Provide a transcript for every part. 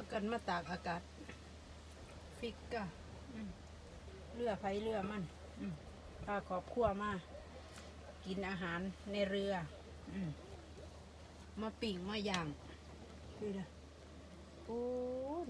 ากันมาตากอากาศ ฟิกกะเรือไฟเรือมันพาครอบครัวมา กินอาหารในเรืออมมาปิ่งมาย่างดูนะปูน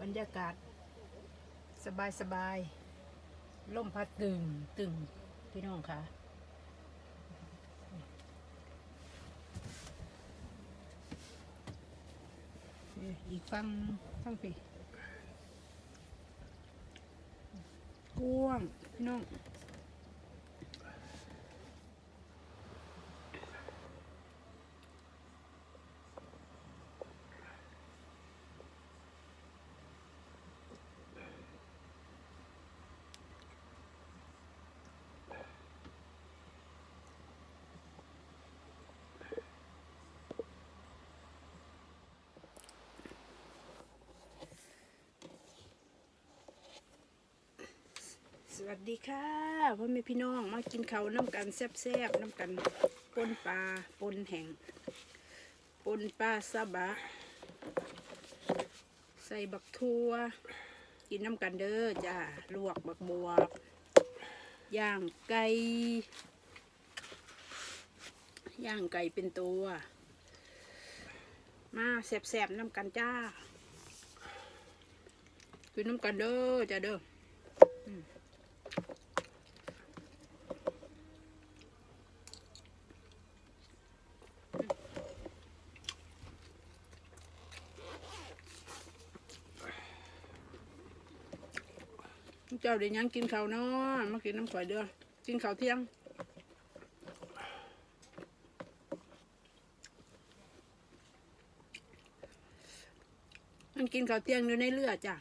บรรยากาศ สบายสบายลมพัดตึงตึงพี่น้องค่ะ นี่ อีกฟังฟังสิกว้างพี่น้อง วัสดีค่ะพ่อแม่พี่น้องมากินเขาน้ำกันแซ่บๆน้ำกันปนปลาปนแห้งปนปลาซาบะ ใส่บักทั่ว กินน้ำกันเด้อจ้าลวกบักบวบย่างไก่ย่างไก่เป็นตัว มาแซ่บๆน้ำกันจ้ากินน้ำกันเด้อจ้าเด้อ เจ้าเดี๋ยวยังกินข้าวเนาะมากินน้ำข่อยเด้อกินข้าวเที่ยงมันกินข้าวเที่ยงอยู่ในเรือจ้ะ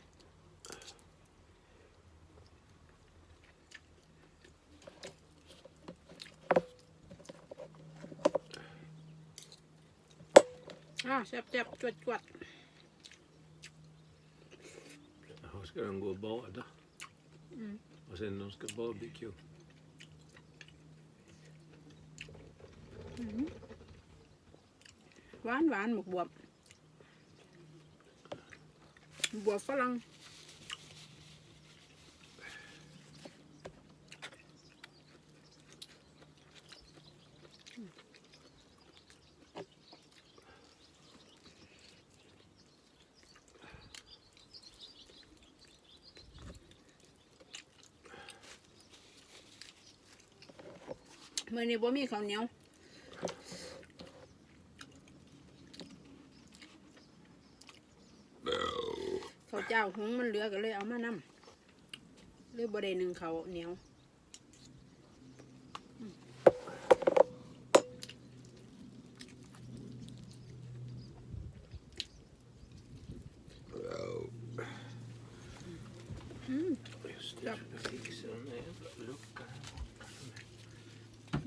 อะแซ่บๆจวดจวด Ja, ska de gå och bada? Mm. Och sen de ska barbecue. ๆหวานหวานหมกบวบบวบฝรั่ง อนี้บ่มีข้าวเหนียวข้าวเจ้าหุงมันเหลือก็เลยเอามานำหรือบ่ได้หนึ่งเขาวเหนียว Just det, jag ska fixa den där jävla luckan.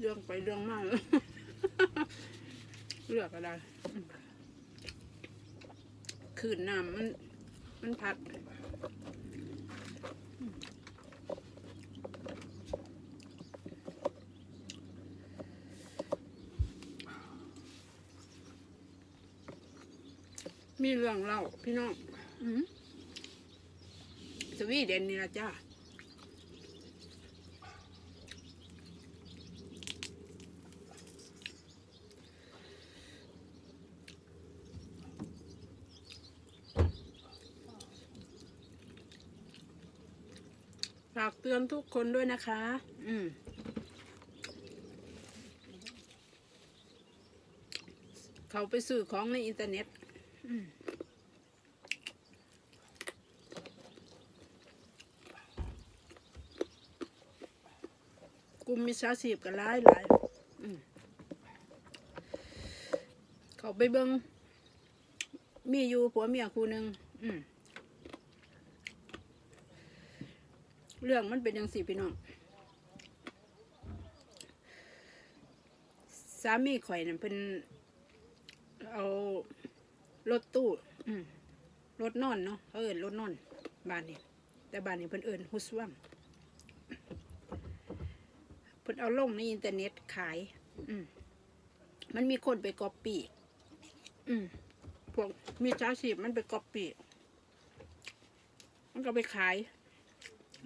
เรื่องไปเรื่องมากเลือกก็ได้อืมคืนน้ำมัน มันพัดมีเรื่องเล่าพี่น้องอืมสวีเดนนี่ละจ้า ตือนทุกคนด้วยนะคะ อืมเขาไปซื้อของในอินเทอร์เน็ตอืมกลุ่มมิจฉาชีพกันหลายหลายอืมเขาไปเบิงมีอยู่ผัวเมียคู่หนึ่งอืม เรื่องมันเป็นอย่างสี่พี่น้อง สามีข่อยนั่นเป็นเอารถตู้รถนอนเนาะเขาเอินรถนอนบ้านนี้แต่บ้านนี้เพิ่นเอินฮุสวัมเพิ่นเอาลงในอินเทอร์เน็ตขาย อืมมันมีคนไปก๊อปปี้อืมพวกมีจ้าชีพมันไปก๊อปปี้มันก็ไปขาย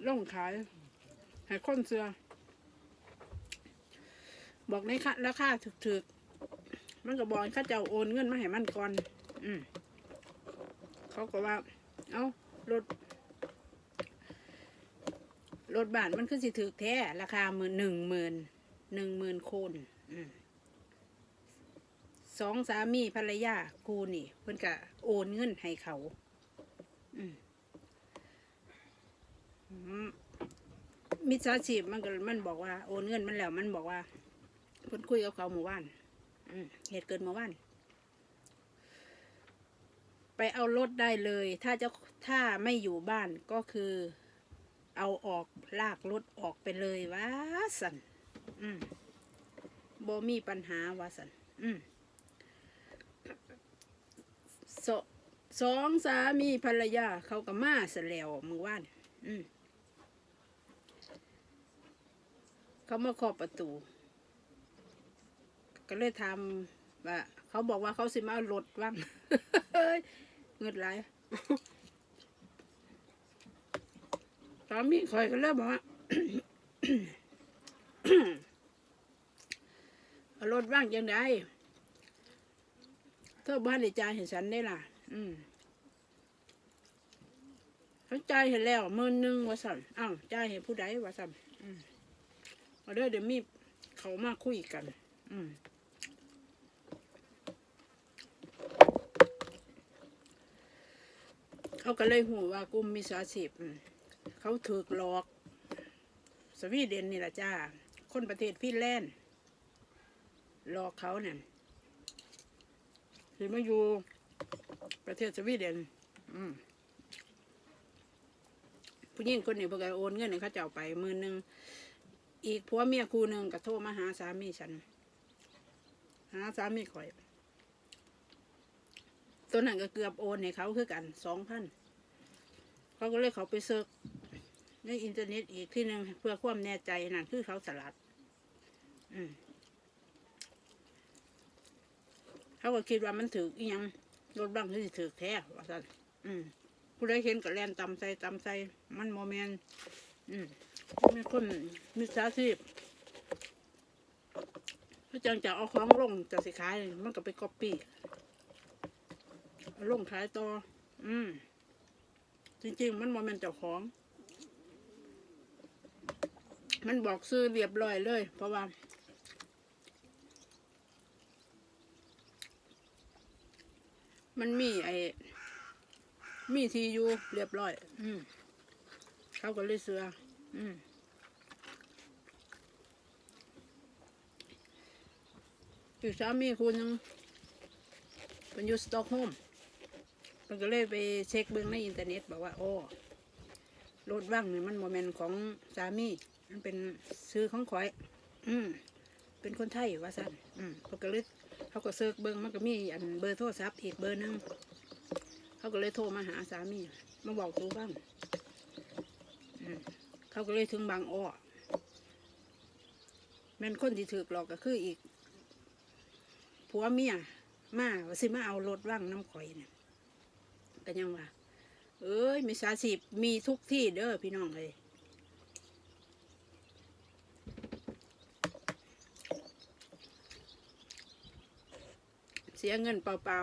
ล่องขายให้คนเสือ บอกในค่าราคาถึกๆ มันก็บอกให้เข้าเจ้าโอนเงินมาให้มันก่อน อืมเขาก็ว่า เอารถรถบ้านมันคือสิถือแท้ ราคาหมื่นหนึ่งหมื่นหนึ่งหมื่นคนสองสามีภรรยากูนี่เพิ่นก็โอนเงินให้เขา อืม มิจฉาชีพมันก็มันบอกว่าโอนเงินมันแล้วมันบอกว่าเพิ่นคุยกับเขาหมู่บ้านเหตุเกิดเมื่อวาน ไปเอารถได้เลย ถ้าจะถ้าไม่อยู่บ้านก็คือ เอาออกลากรถออกไปเลยว่าสันอืมบมีปัญหาว่าสันอืมสสองสามีภรรยาเขาก็มาเสแล้วมือว่าน อืม เขามาเคาะประตู ก็เลยทำว่าเขาบอกว่าเขาสิมาเอารถว่างเฮ้ยเงิดไหลายสามีคอยก็เลยบอกว่าเอารถว่างยังไงเธอบ้านได้จ่ายให้ฉันได้ล่ะ อืมเขาจ่ายให้แล้วมื่นหนึ่งว่าสั่นอ้าวใจ่ายให้ผู้ใดว่าสั่นอืม เอาเด้อเดี๋ยวมีเขามาคุยกัน อืมเขาก็เลยหูว่ากลุ่มมิจฉาชีพอืมเขาถูกหลอก สวีเดนนี่แหละจ้า คนประเทศฟินแลนด์หลอกเขาเนี่ยคือมาอยู่ประเทศสวีเดนผู้หญิงคนนี้เพิ่งโอนเงินให้เขาเจ้าไปมื่นหนึ่ง อีกผัวเมียคู่หนึ่งก็โทรมาหาสามีฉัน หาสามีข่อย ตัวนั้นก็เกือบโอนให้เขาคือกันสองพันเขาก็เลยเขาไปเซิร์ชในอินเทอร์เน็ตอีกที่หนึ่งเพื่อความแน่ใจนั่นคือเขาสลัด อืมเขาก็คิดว่ามันถืออีหยังรถบังที่ถือแท้ว่าสันอืมผู้ใดเห็นก็แลนตำใส่ตำใส่มันโมเมนอืม มีคนมิจฉาชีพเขาจังจะเอาของลงจะสิขาย มันก็ไปก๊อปปี้ลงขายต่อ อืม จริง ๆ มันโมเมนเจ้าของ มันบอกซื้อเรียบร้อยเลย เพราะว่ามันมีไอ้มีทีอยู่เรียบร้อย อืมเขาก็เลยเสือ อืมอีกสามีคุณนึงเป็นอยู่สต็อกโฮมมันก็เลยไปเช็คเบื้องในอินเทอร์เน็ตบอกว่าโอ้รถว่างนี่มันโมเมนต์ของสามี มันเป็นซื้อของข่อย อืมเป็นคนไทยว่าสั่นอืมเขาก็เลยเขาก็เซิร์ชเบิ้งมันก็มีอันเบอร์โทรศัพท์อีกเบอร์หนึงเขาก็เลยโทรมาหาสามีมาบอกตัวบ้างอืม เขาก็เลยถึงบางอ้อแม่นคนที่ถือหลอกก็คืออีก ผัวเมียมาว่าสิมาเอารถว่างน้ำข่อยเนี่ยก็ยังว่า เอ้ยมิจฉาชีพมีทุกที่เด้อพี่น้องเลยเสียเงินเปล่า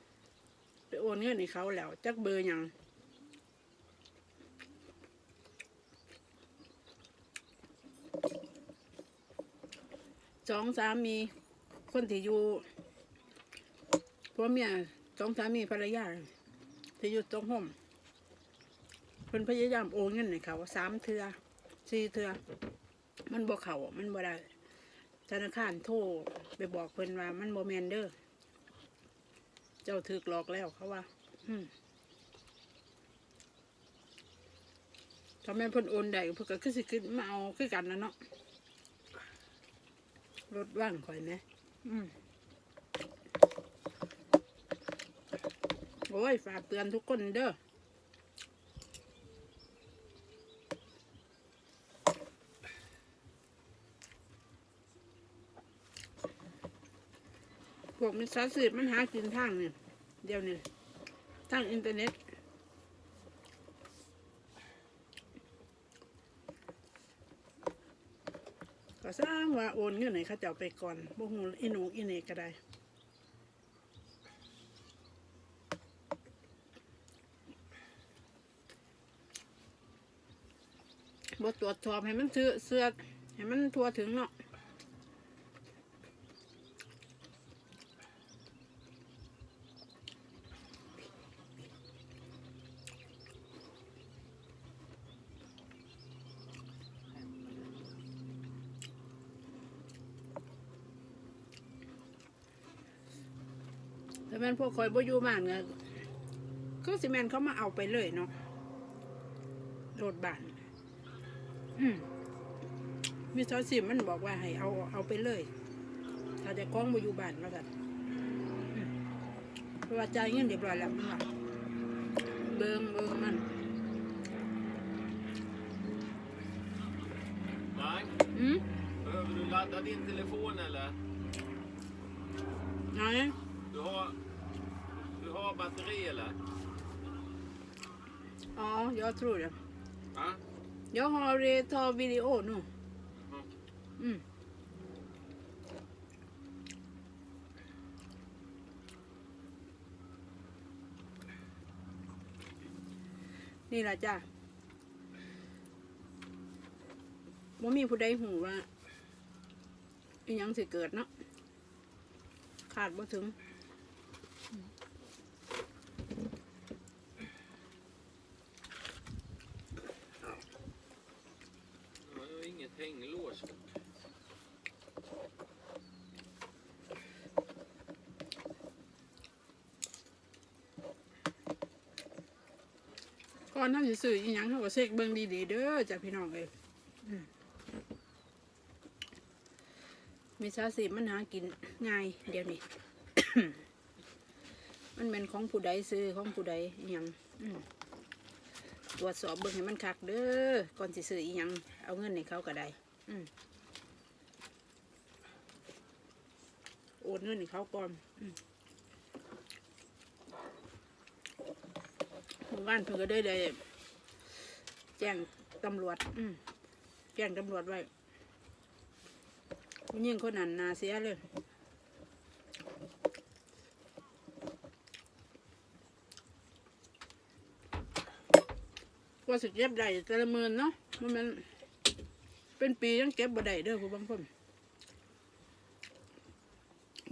ๆไปโอนเงินให้เขาแล้วจักเบอร์หยัง สองสามีคนที่อยู่ผัวเมียสองสามีภรรยาที่อยู่ตรงห้องเพิ่นพยายามโอนเงินให้เขาสามเทือสี่เทือมันบ่เขามันบ่ได้ธนาคารโทรไปบอกเพิ่นว่า มันบ่แมนเด้อเจ้าถึกหลอกแล้วเขาว่า อืมถ้าแม่นเพิ่นโอนได้เพิ่นก็คือสิขึ้นมาเอาคือกันนะเนาะ รถว่างข่อยไหมอืมโอ้ย ฝากเตือนทุกคนเด้อวกมิจฉาชีพมันหากินทางนี่เดี๋ยวนี้ทางอินเทอร์เน็ต ก็ สร้างว่าโอนเงินไหนเขาเจ้าไปก่อนบ่หูอีหนูอีเหนกก็ได้บ่ตรวจสอบให้มันเสื้อเสื้อให้มันทั่วถึงเนาะ ม่นพวกคอยบ่อยู่บ้านก็คือสิแม่นเขามาเอาไปเลยเนาะโดดบ้านอืมมีซอสสิมันบอกว่าให้เอาเอาไปเลย ถ้าจะคล้องมาอยู่บ้านมากันอืมเพราะว่าจ่ายเงินเรียบร้อยแล้วมันว่าเบิงเบิงมัน Nej. อืม Behöver du ladda din telefon eller? ไหน Du har, du har batteri eller? อ๋อ jag tror det Ja. jag har eh, ta video nu Mhm. อืมนี่แหละจ้ะว่ามีผู้ใดหูว่าอีหยังสิเกิดเนาะขาดบ่ถึง Det var ju inget hänglås. ก่อน ท่านสิซื้ออีหยังเขาก็เช็คเบิ่งดีๆเด้อจ้ะพี่น้องเอ้ยมีชาสีมันหากินง่ายเดี๋ยวนี้ มันเป็นของผู้ใดซื้อของผู้ใดอีหยังตรวจสอบเบิ่งให้มันคักเด้อก่อนสิซื้ออีหยังเอาเงินให้เขาก็ได้โอนเงินให้เขาก่อนอืม หมู่บ้านเพิ่นก็ได้ได้แจ้งตำรวจ อืมแจ้งตำรวจไว้ผู้หญิงคนนั้นนาเสียเลยกว่าสิเก็บได้แต่ละหมื่นเนาะมันแมันเป็นปียังเก็บบ่ได้เด้อผู้บางคน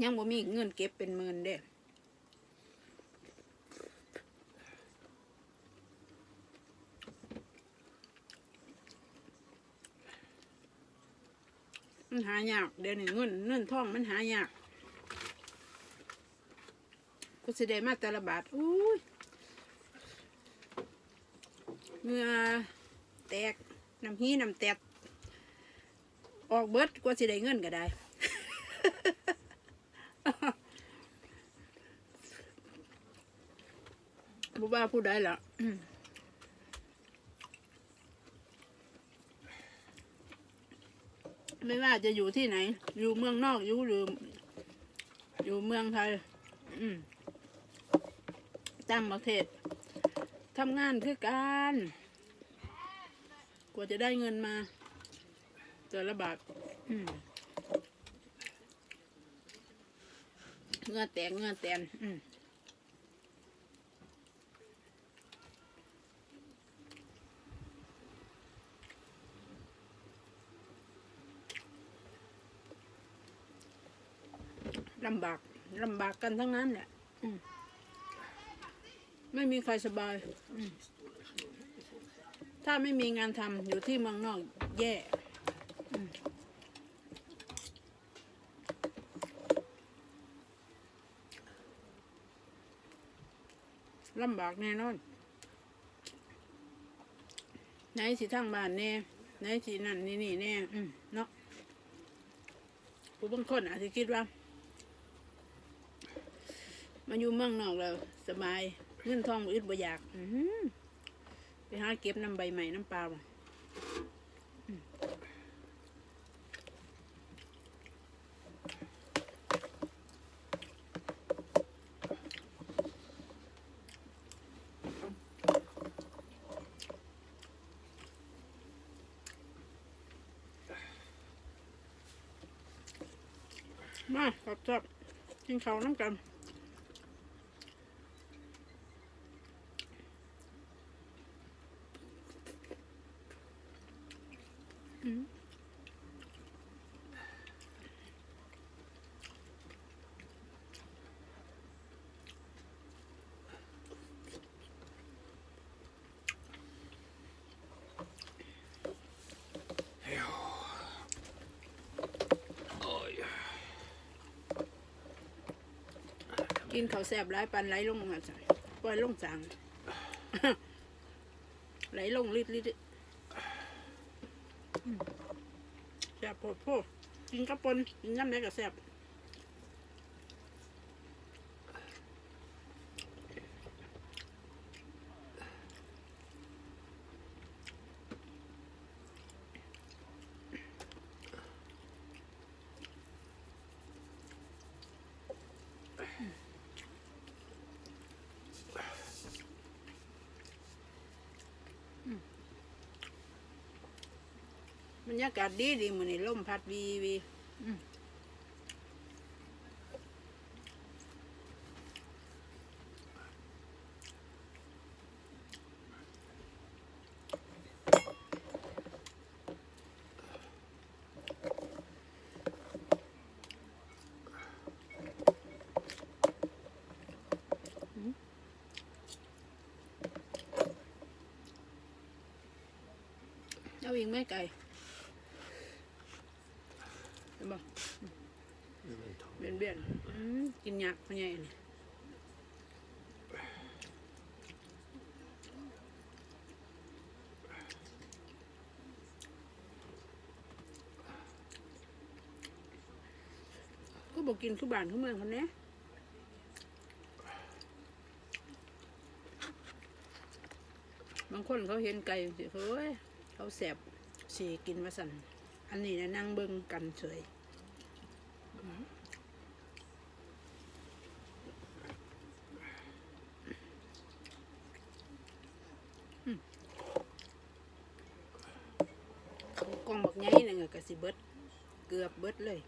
ยังบ่มีเงินเก็บเป็นหมื่นเด้ หายากเดี๋ยวนี้เงินเงินทองมันหายากก็สิได้มาแต่ละบาทอุ้ยเงื่อแตกน้ำฮีน้ำแตกออกเบิดกว่าสิได้เงินก็ได้บุบ้าผู้ใดล่ะอืม ไม่ว่าจะอยู่ที่ไหน อยู่เมืองนอกอยู่หรืออยู่เมืองไทยต่างประเทศทำงานคือการ กว่าจะได้เงินมาแต่ละบาทอืมเงื่อแตกเงื่อแตนอืม ลำบากลำบากกันทั้งนั้นแหละมไม่มีใครสบาย ถ้าไม่มีงานทำอยู่ที่เมืองนอกแย่ลำบากแน่นอน ไหนสิทางบ้านแน่ไหนสินั่นนี่นี่แน่เนาะผู้บางคนอาจจะคิดว่า มาอยู่เมืองนอกแล้วสบายเงินทองอึดบ่อยากไปหาเก็บน้ำใบใหม่น้ำปล่ามาครัจับกินเขาน้ำกัน กินข้าวแซ่บไหลายปันไหลลงมาจ้ะปล่อยลงจางไหลลงลิดลิดแซ่บโพดโพดกินกระปนกินน้ำไหนก็แซ่บ รรยากาศดีดีมือนี่ลมพัดวีวีอืมเอาอีกไหม่ไก่เห็นบ่ Men ta เบียนเบียนอืมกินยากพ่อใหญ่นี่ก็บอกกินทุบานทุกเมืองคนนี้บางคนเขาเห็นไก่สิเฮ้ยเขาแสบสีกินมาสั่น อันนี้นะนั่งเบิ่งกันเฉย กล่องบักใหญ่ สิเบิดเกือบเบิดเลย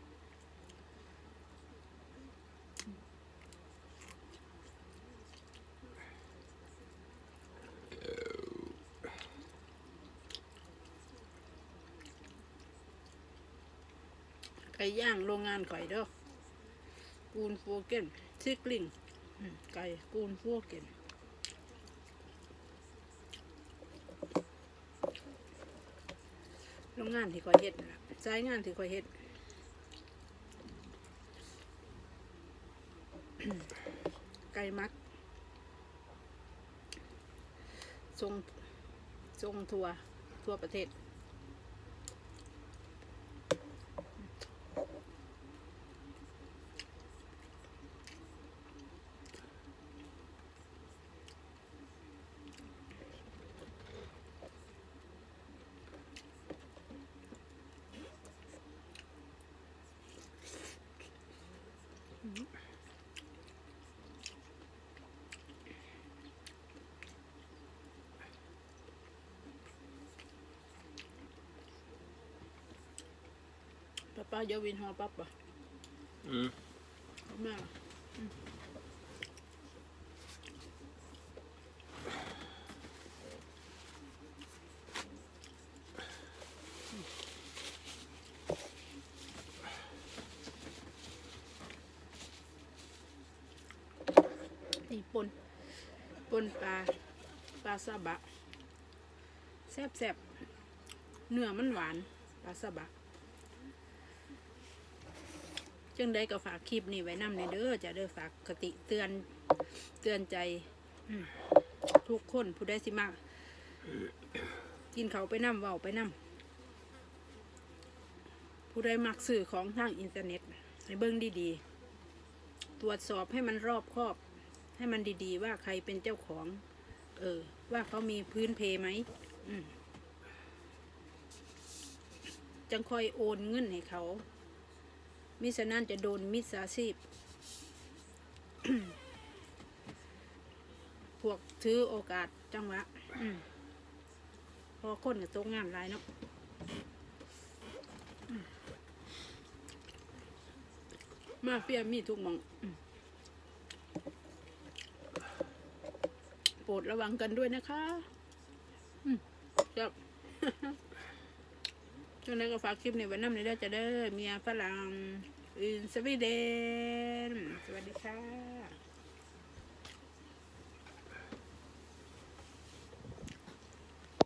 ไก่ย่างโรงงานข่อยเด้อกูนฟัวเกนซิกลิงไก่กูนฟัวเกน โรงงานที่คอยเฮ็ดนะครับสายงานที่คอยเฮ็ดไก่มักทรงทรงทัวทั่วประเทศ ป้าป้าเดี๋ยววินหอปั๊บป่ะ Mm. แม่นี่ปนปนปลาปลาซาบะแซ่บแซ่บๆเนื้อมันหวานปลาซาบะ จึงได้ก็ฝากคลิปนี้ไว้นำในเด้อจะเด้อฝากคติเตือนเตือนใจทุกคนผู้ได้สิมากกินเขาไปนำเว้าไปนำผู้ใดมักสื่อของทางอินเทอร์เน็ตให้เบิ่งดีๆ ตรวจสอบให้มันรอบคอบ ให้มันดีๆ ว่าใครเป็นเจ้าของ เออ ว่าเขามีพื้นเพไหมมจังคอยโอนเงินให้เขา มิฉะนั้นจะโดนมิจฉาชีพ พวกถือโอกาสจังหวะพอคนกับตกงานหลายเนาะมาเฟียมีทุกมองโปรดระวังกันด้วยนะคะ อืมครับ ช่วงนี้ก็ฝากคลิปในว้น้ำในเด้อจะเด้อเมียฝรั่งอินสวีเดน สวัสดีค่ะ